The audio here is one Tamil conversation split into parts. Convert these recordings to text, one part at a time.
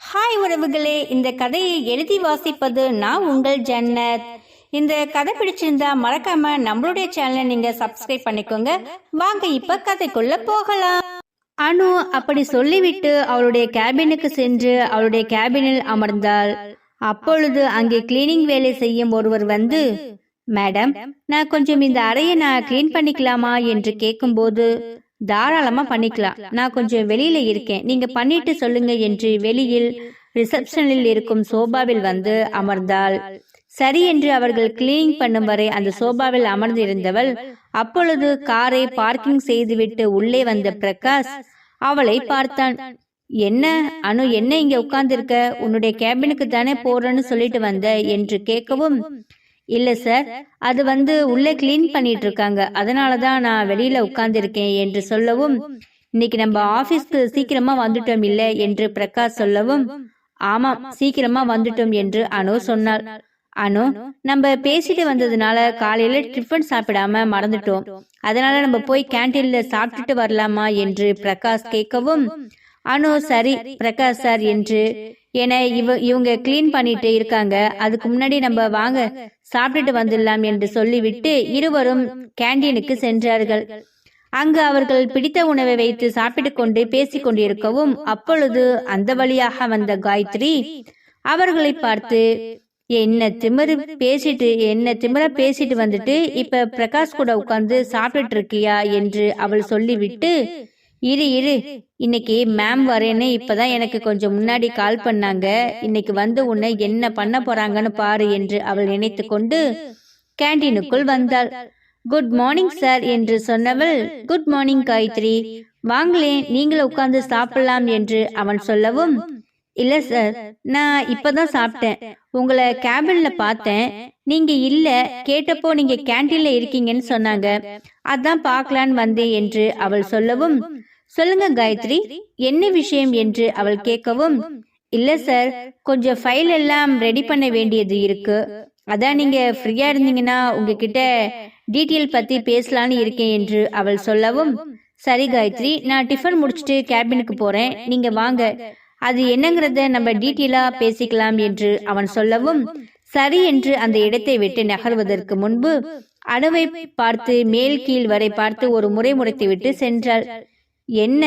ஹாய் உறவுகளே இந்த கதையை எழுதி வாசிப்பது நான் உங்கள் ஜன்னத். இந்த கதை பிடிச்சிருந்தா மறக்காம நம்மளுடைய சேனலை நீங்க சப்ஸ்கிரைப் பண்ணிக்கோங்க. வாங்க இப்ப கதைக்குள்ள போகலாம். அனு அப்படி சொல்லிவிட்டு அவளுடைய கேபினுக்கு சென்று அவளுடைய கேபினில் அமர்ந்தாள். அப்பொழுது அங்கே கிளீனிங் வேலை செய்யும் ஒருவர் வந்து மேடம் நான் கொஞ்சம் இந்த அறையை நான் கிளீன் பண்ணிக்கலாமா? என்று கேட்கும்போது தாராளமா பண்ணிக்கலாம். நான் கொஞ்சம் வெளியில இருக்கேன். நீங்க பண்ணிட்டு சொல்லுங்க என்று வெளியில் ரிசப்ஷனில் இருக்கும் சோபாவில் வந்து அமர்ந்தாள். சரி என்று அவர்கள் கிளீனிங் பண்ணும் வரை அந்த சோபாவில் அமர்ந்திருந்தவள் அப்பொழுது காரை பார்க்கிங் செய்துவிட்டு உள்ளே வந்த பிரகாஷ் அவளை பார்த்தான். என்ன? அனு என்ன இங்க உட்கார்ந்திருக்க? உன்னுடைய கேபினுக்கு தானே போறேன்னு சொல்லிட்டு வந்த? என்று கேட்கவும் இல்ல சார் அது வந்து உள்ளே கிளீன் பண்ணிட்டு இருக்காங்க அதனாலதான் நான் வெளியில உட்கார்ந்திருக்கேன் என்று சொல்லவும் இன்னைக்கு நம்ம ஆபீஸ்க்கு சீக்கிரமா வந்துட்டோம் இல்ல என்று பிரகாஷ் சொல்லவும் ஆமாம் சீக்கிரமா வந்துட்டோம் என்று அனு சொன்னாள். அனு நம்ம பேசிட்டு வந்ததுனால காலையில டிஃபன் சாப்பிடாம மறந்துட்டோம். அதனால நம்ம போய் கேன்டீன்ல சாப்பிட்டுட்டு வரலாமா என்று பிரகாஷ் கேட்கவும் அனு சரி பிரகாஷ் சார் என்று. என இவ இவங்க கிளீன் பண்ணிட்டு இருக்காங்க. அதுக்கு முன்னாடி நம்ம வாங்க சாப்பிட்டுட்டு வந்துடலாம் என்று சொல்லிவிட்டு இருவரும் கேண்டீனுக்கு சென்றார்கள். அங்கு அவர்கள் பிடித்த உணவை வைத்து சாப்பிட்டு கொண்டு பேசிக் கொண்டிருக்கவும் அப்பொழுது அந்த வழியாக வந்த காயத்ரி அவர்களை பார்த்து என்ன திமிரு பேசிட்டு என்ன திமிர பேசிட்டு வந்துட்டு இப்ப பிரகாஷ் கூட உட்கார்ந்து சாப்பிட்டுட்டு இருக்கியா? என்று அவள் சொல்லிவிட்டு இரு இரு. இன்னைக்கு மேம் வரேன்னு இப்பதான் எனக்கு கொஞ்சம் முன்னாடி கால் பண்ணாங்க. இன்னைக்கு வந்து உன்னை என்ன பண்ண போறாங்கன்னு பாரு என்று அவள் நினைத்து கொண்டு கேண்டீனுக்குள் வந்தாள். குட் மார்னிங் சார் என்று சொன்னவள் குட் மார்னிங் காயத்ரி. வாங்களேன் நீங்களும் உட்கார்ந்து சாப்பிடலாம் என்று அவன் சொல்லவும் இல்ல சார் நான் இப்பதான் சாப்பிட்டேன். உங்களை கேபின்ல பார்த்தேன். நீங்க இல்ல. கேட்டப்போ நீங்க கேன்டீன்ல இருக்கீங்கன்னு சொன்னாங்க. அதான் பார்க்கலான்னு வந்தேன் என்று அவள் சொல்லவும் சொல்லுங்க காயத்ரி. என்ன விஷயம் என்று அவள் கேட்கவும் இல்ல சார் கொஞ்சம் ஃபைல் எல்லாம் ரெடி பண்ண வேண்டியது இருக்கு. அதான் நீங்க ஃப்ரீயா இருந்தீங்கன்னா உங்ககிட்ட டீட்டெயில் பத்தி பேசலான்னு இருக்கேன் என்று அவள் சொல்லவும் சரி காயத்ரி நான் டிஃபன் முடிச்சுட்டு கேபினுக்கு போறேன். நீங்க வாங்க. அது என்னங்கிறத நம்ம டீட்டெயிலா பேசிக்கலாம் என்று அவன் சொல்லவும் சரி என்று அந்த இடத்தை விட்டு நகர்வதற்கு முன்பு அணுவை பார்த்து மேல் கீழ் வரை பார்த்து ஒரு முறை முறைத்து விட்டு சென்றாள். என்ன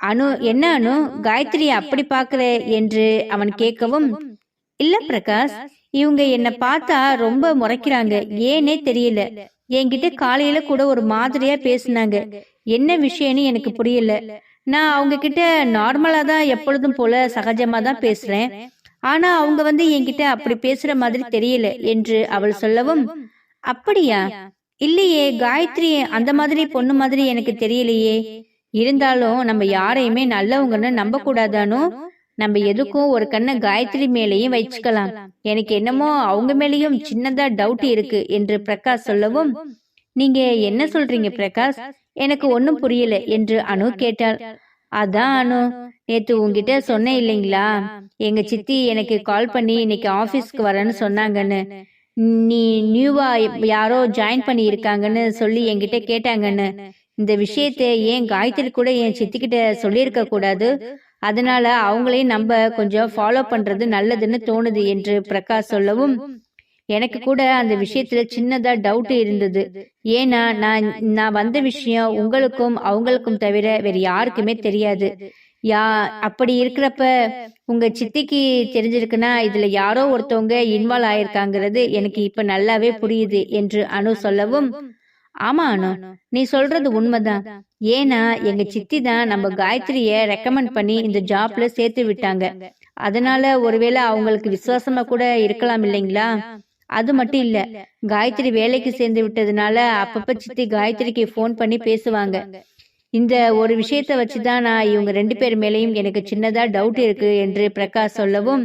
அனு என்ன அனு காயத்ரி அப்படி பாக்குற என்று அவன் கேட்கவும் இல்ல பிரகாஷ் இவங்க என்ன பார்த்தா ரொம்ப முறைக்கிறாங்க. ஏனே தெரியல. என்கிட்ட காலையில கூட ஒரு மாதிரியா பேசினாங்க. என்ன விஷயம்னு எனக்கு புரியல. நான் அவங்க கிட்ட நார்மலா தான் எப்பொழுதும் போல சகஜமா தான் பேசுறேன். ஆனா அவங்க வந்து என்கிட்ட அப்படி பேசுற மாதிரி தெரியல என்று அவள் சொல்லவும் அப்படியா? இல்லையே காயத்ரி அந்த மாதிரி பொண்ணு மாதிரி எனக்கு தெரியலையே. இருந்தாலும் நம்ம யாரையுமே நல்லவங்கன்னு நம்ப கூடாதானோ நம்ம எதுக்கும் ஒரு கண்ணை காயத்ரி மேலேயும் வச்சுக்கலாம். எனக்கு என்னமோ அவங்க மேலேயும் சின்னதா டவுட் இருக்கு என்று பிரகாஷ் சொல்லவும் நீங்க என்ன சொல்றீங்க பிரகாஷ்? எனக்கு ஒன்னும் புரியல என்று அனு கேட்டாள். அதான் அனு நேத்து உங்ககிட்ட சொன்னேன் இல்லைங்களா? எங்க சித்தி எனக்கு கால் பண்ணி இன்னைக்கு ஆபீஸ்க்கு வரேன்னு சொன்னாங்கன்னு. நீ நியூவா யாரோ ஜாயின் பண்ணி இருக்காங்கன்னு சொல்லி என்கிட்ட கேட்டாங்கன்னு. இந்த விஷயத்தை ஏன் காயத்ரி கூட என் சித்திக்கிட்ட சொல்லியிருக்க கூடாது. அதனால அவங்களையும் நம்ம கொஞ்சம் ஃபாலோ பண்றது நல்லதுன்னு தோணுது என்று பிரகாஷ் சொல்லவும் எனக்கு கூட அந்த விஷயத்துல சின்னதா டவுட் இருந்தது. ஏன்னா நான் நான் வந்த விஷயம் உங்களுக்கும் அவங்களுக்கும் தவிர வேற யாருக்குமே தெரியாது. யா அப்படி இருக்கிறப்ப உங்க சித்திக்கு தெரிஞ்சிருக்குன்னா இதுல யாரோ ஒருத்தவங்க இன்வால்வ் ஆயிருக்காங்கிறது எனக்கு இப்ப நல்லாவே புரியுது என்று அனு சொல்லவும் ஆமா அனு. நீ சொல்றது உண்மைதான். ஏன்னா எங்க சித்தி தான் நம்ம காயத்ரிய ரெக்கமெண்ட் பண்ணி இந்த ஜாப்ல சேர்த்து விட்டாங்க. அதனால ஒருவேளை அவங்களுக்கு விசுவாசமா கூட இருக்கலாம் இல்லைங்களா? அது மட்டும் இல்ல. காயத்ரி வேலைக்கு சேர்ந்து விட்டதுனால அப்பப்ப சித்தி காயத்ரிக்கு ஃபோன் பண்ணி பேசுவாங்க. இந்த ஒரு விஷயத்த வச்சுதான் நான் இவங்க ரெண்டு பேர் மேலேயும் எனக்கு சின்னதா டவுட் இருக்கு என்று பிரகாஷ் சொல்லவும்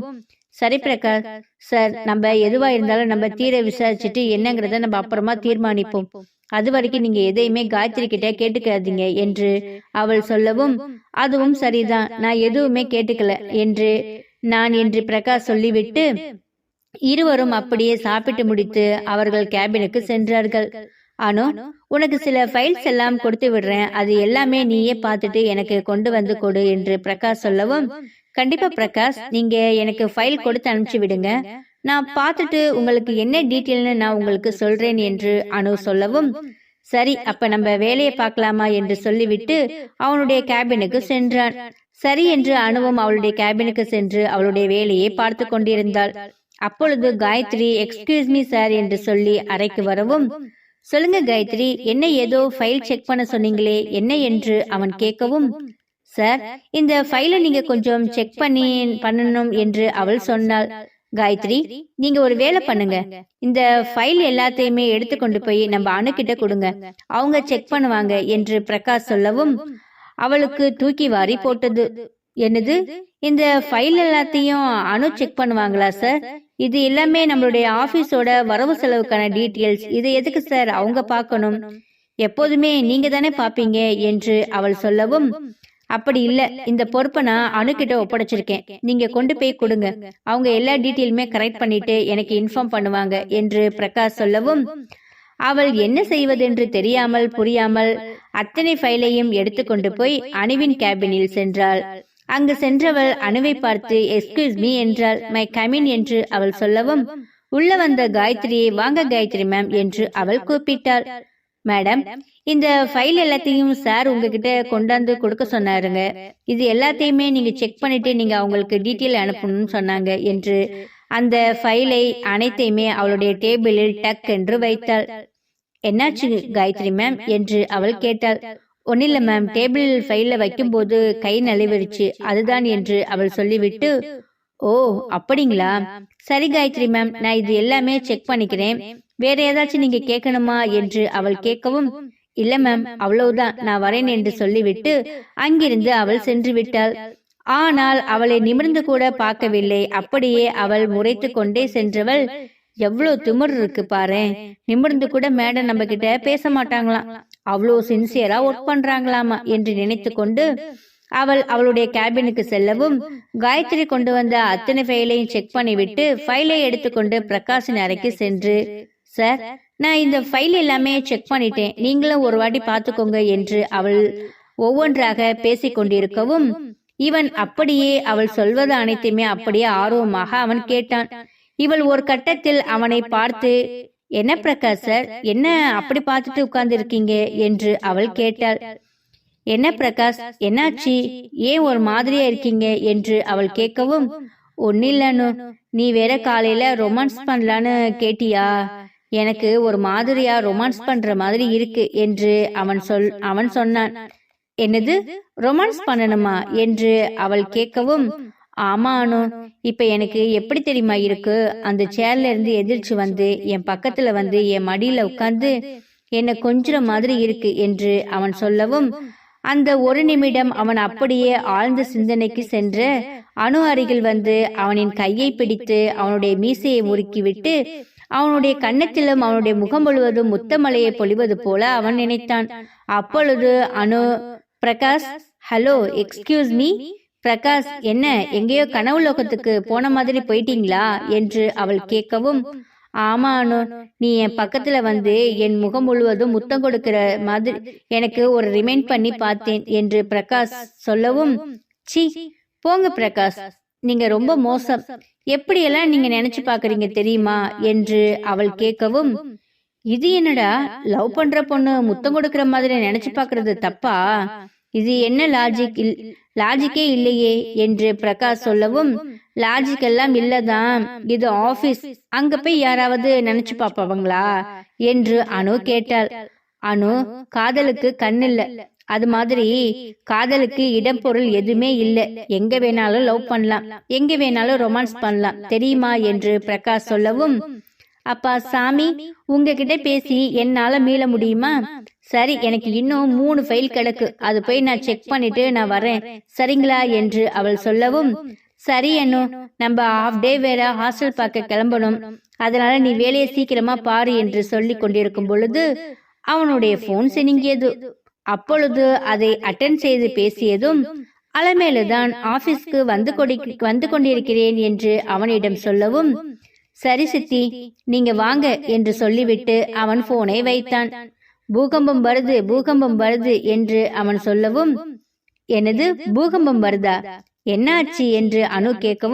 சரி பிரகாஷ் சார் நம்ம எதுவா இருந்தாலும் நம்ம தீர விசாரிச்சுட்டு என்னங்கிறத நம்ம அப்புறமா தீர்மானிப்போம். அது வரைக்கும் நீங்க எதையுமே காயத்ரி கிட்ட கேட்டுக்காதீங்க என்று அவள் சொல்லவும் அதுவும் சரிதான். நான் எதுவுமே கேட்டுக்கல என்று நான் என்று பிரகாஷ் சொல்லிவிட்டு இருவரும் அப்படியே சாப்பிட்டு முடித்து அவர்கள் கேபினுக்கு சென்றார்கள். அனு உனக்கு சில ஃபைல்ஸ் எல்லாம் கொடுத்து விடுறேன். அது எல்லாமே நீயே பார்த்துட்டு எனக்கு கொண்டு வந்து கொடு என்று பிரகாஷ் சொல்லவும் கண்டிப்பா பிரகாஷ் நீங்க எனக்கு ஃபைல் கொடுத்து அனுப்பிச்சு விடுங்க. நான் பார்த்துட்டு உங்களுக்கு என்ன டீட்டெயில்னு நான் உங்களுக்கு சொல்றேன் என்று அனு சொல்லவும் சரி அப்ப நம்ம வேலையை பார்க்கலாமா? என்று சொல்லிவிட்டு அவனுடைய கேபினுக்கு சென்றான். சரி என்று அனுவும் அவளுடைய கேபினுக்கு சென்று அவளுடைய வேலையை பார்த்து கொண்டிருந்தாள். அப்பொழுது காயத்ரி எக்ஸ்கியூஸ் மீ சார் என்று சொல்லி அறைக்கு வரவும் சொல்லுங்க காயத்ரி என்ன ஏதோ ஃபைல் செக் பண்ண சொன்னீங்களே என்ன என்று அவன் கேட்கவும் சார் இந்த ஃபைலை நீங்க கொஞ்சம் செக் பண்ணி பண்ணணும் என்று அவள் சொன்னாள். காயத்ரி நீங்க ஒரு வேலை பண்ணுங்க. இந்த ஃபைல் எல்லாத்தையுமே எடுத்து கொண்டு போய் நம்ம அணுகிட்ட கொடுங்க. அவங்க செக் பண்ணுவாங்க என்று பிரகாஷ் சொல்லவும் அவளுக்கு தூக்கி வாரி போட்டது. என்னது? இந்த ஃபைல் எல்லாத்தையும் அணு செக் பண்ணுவாங்களா சார்? இது எல்லாமே நம்மளுடைய ஆபீஸோட வரவு செலவுக்கான டீட்டெயில்ஸ் இது எதுக்கு சார்? அவங்க பார்க்கணும். எப்போதுமே நீங்க தானே பாப்பீங்க என்று அவள் சொல்லவும் அப்படி இல்ல. இந்த பொறுப்பை நான் அணுகிட்ட ஒப்படைச்சிருக்கேன். நீங்க கொண்டு போய் கொடுங்க. அவங்க எல்லா டீட்டெயிலுமே கரெக்ட் பண்ணிட்டு எனக்கு இன்ஃபார்ம் பண்ணுவாங்க என்று பிரகாஷ் சொல்லவும் அவள் என்ன செய்வதென்று தெரியாமல் புரியாமல் அத்தனை ஃபைலையும் எடுத்துக்கொண்டு போய் அணுவின் கேபினில் சென்றாள். அங்கு சென்றவள் அணுவை பார்த்து எஸ்கியூஸ் மீ என்றாள். மை கமின் என்று அவள் சொல்லவும் உள்ள வந்த காயத்ரியை வாங்க காயத்ரி மேம் என்று அவள் கூப்பிட்டாள். மேடம் இந்த ஃபைல் எல்லாத்தையும் சார் உங்ககிட்ட கொண்டாந்து கொடுக்க சொன்னாருங்க. இது எல்லாத்தையுமே நீங்க செக் பண்ணிட்டு நீங்க அவங்களுக்கு டீட்டெயில் அனுப்பணும்னு சொன்னாங்க என்று அந்த ஃபைலை அனைத்தையுமே அவளுடைய டேபிளில் டக் என்று வைத்தாள். என்னாச்சு காயத்ரி மேம் என்று அவள் கேட்டாள். ஒன்னில்ல மேம் டேபிள் ஃபைல்ல வைக்கும்போது கை நலிவிடுச்சு அதுதான் என்று அவள் சொல்லிவிட்டு ஓ அப்படிங்களா? சரி காயத்ரி மேம் நான் இது எல்லாமே செக் பண்ணிக்கிறேன். வேற ஏதாச்சும் நீங்க கேட்கணுமா? என்று அவள் கேட்கவும் இல்ல மேம் அவ்வளவுதான் நான் வரேன் என்று சொல்லிவிட்டு அங்கிருந்து அவள் சென்று விட்டாள் ஆனால் அவளை நிமிர்ந்து கூட பார்க்கவில்லை. அப்படியே அவள் முறைத்து கொண்டே சென்றவள் எவ்வளவு திமிர் இருக்கு பாரு நிமிர்ந்து கூட மேடம் நம்ம கிட்ட பேச மாட்டாங்களாம். அவ்வளோ சின்சியரா ஒர்க் பண்றாங்களாமா என்று நினைத்து கொண்டு அவள் அவளுடைய கேபினுக்கு செல்லவும் காயத்ரி கொண்டு வந்த அத்தனை ஃபைலையும் செக் பண்ணிவிட்டு ஃபைலை எடுத்துக்கொண்டு பிரகாஷின் அறைக்கு சென்று சார் நான் இந்த ஃபைல் எல்லாமே செக் பண்ணிட்டேன். நீங்களும் ஒரு வாட்டி பார்த்துக்கோங்க என்று அவள் ஒவ்வொன்றாக பேசிக் கொண்டிருக்கவும் இவன் அப்படியே அவள் சொல்வது அனைத்தையுமே அப்படியே ஆர்வமாக அவன் கேட்டான். இவள் ஒரு கட்டத்தில் அவனை பார்த்து என்ன பிரகாஷ் சார்? என்ன அப்படி பார்த்துட்டு உட்கார்ந்து இருக்கீங்க என்று அவள் கேட்டாள். என்ன பிரகாஷ்? என்னாச்சு? ஏன் ஒரு மாதிரியா இருக்கீங்க? என்று அவள் கேட்கவும் ஒன்னில்லனு நீ வேற காலையில ரொமான்ஸ் பண்ணலான்னு கேட்டியா? எனக்கு ஒரு மாதிரியா ரொமான்ஸ் பண்ற மாதிரி இருக்கு என்று அவன் சொல் அவன் சொன்னான். என்னது? ரொமான்ஸ் பண்ணணுமா என்று அவள் கேட்கவும் ஆமா அனு இப்ப எனக்கு எப்படி தெரியுமா இருக்கு? அந்த சேர்ல இருந்து எதிர்ச்சி வந்து என் பக்கத்துல வந்து என் மடியில உட்கார்ந்து என்ன கொஞ்சுற மாதிரி இருக்கு என்று அவன் சொல்லவும் அந்த ஒரு நிமிடம் அவன் அப்படியே ஆழ்ந்த சிந்தனைக்கு சென்று அணு அருகில் வந்து அவனின் கையை பிடித்து அவனுடைய மீசையை முறுக்கிவிட்டு அவனுடைய கன்னத்திலும் அவனுடைய முகம் முழுவதும் முத்தமலையை பொழிவது போல அவன் நினைத்தான். அப்பொழுது Anu Prakash hello excuse me? Prakash என்ன எங்கேயோ கனவு லோகத்துக்கு போன மாதிரி போயிட்டீங்களா? என்று அவள் கேட்கவும் ஆமா அனு நீ என் பக்கத்துல வந்து என் முகம் முழுவதும் முத்தம் கொடுக்கிற மாதிரி எனக்கு ஒரு ரிமைண்ட் பண்ணி பார்த்தேன் என்று பிரகாஷ் சொல்லவும் சி போங்க பிரகாஷ் நீங்க ரொம்ப மோசம். எப்படியெல்லாம் நீங்க நினைச்சு பாக்குறீங்க தெரியுமா என்று அவள் கேட்கவும் இது என்னடா லவ் பண்ற பொண்ணு முத்தம் கொடுக்கிற மாதிரி நினைச்சு பாக்குறது தப்பா? இது என்ன லாஜிக் லாஜிக்கே இல்லையே என்று பிரகாஷ் சொல்லவும் லாஜிக் எல்லாம் இல்லதான். இது ஆபீஸ் அங்க போய் யாராவது நினைச்சு பாப்பாங்களா என்று அனு கேட்டாள். அனு காதலுக்கு கண் இல்ல அது மாதிரி காதலுக்கு இடம் பொருள் எதுவுமே இல்லை. எங்க வேணாலும் லவ் பண்ணலாம். எங்க வேணாலும் ரொமான்ஸ் பண்ணலாம். தெரியுமா என்று பிரகாஷ் சொல்லவும் அப்பா சாமி உங்ககிட்ட பேசி என்னால மீள முடியுமா? சரி எனக்கு இன்னும் மூணு ஃபைல் கிடக்கு. அது போய் நான் செக் பண்ணிட்டு நான் வரேன். சரிங்களா? என்று அவள் சொல்லவும் சரி அண்ணு நம்ம ஹாஃப் டே வேற ஹாஸ்டல் பார்க்க கிளம்பணும். அதனால நீ வேலையை சீக்கிரமா பாரு என்று சொல்லி கொண்டிருக்கும் பொழுது அவனுடைய போன் சினிங்கியது. அப்பொழுது அதை அட்டன் செய்து பேசியதும் அலமேலுதான் ஆபீஸ்க்கு வந்து கொடி வந்து கொண்டிருக்கிறேன் என்று அவனிடம் சொல்லவும் சரி சித்தி நீங்க வாங்க என்று சொல்லிவிட்டு அவன் போனை வைத்தான். பூகம்பம் வருது பூகம்பம் வருது என்று அவன் சொல்லவும் எனது பூகம்பம் வருதா? என்னாச்சு என்று அனு கேட்கவும்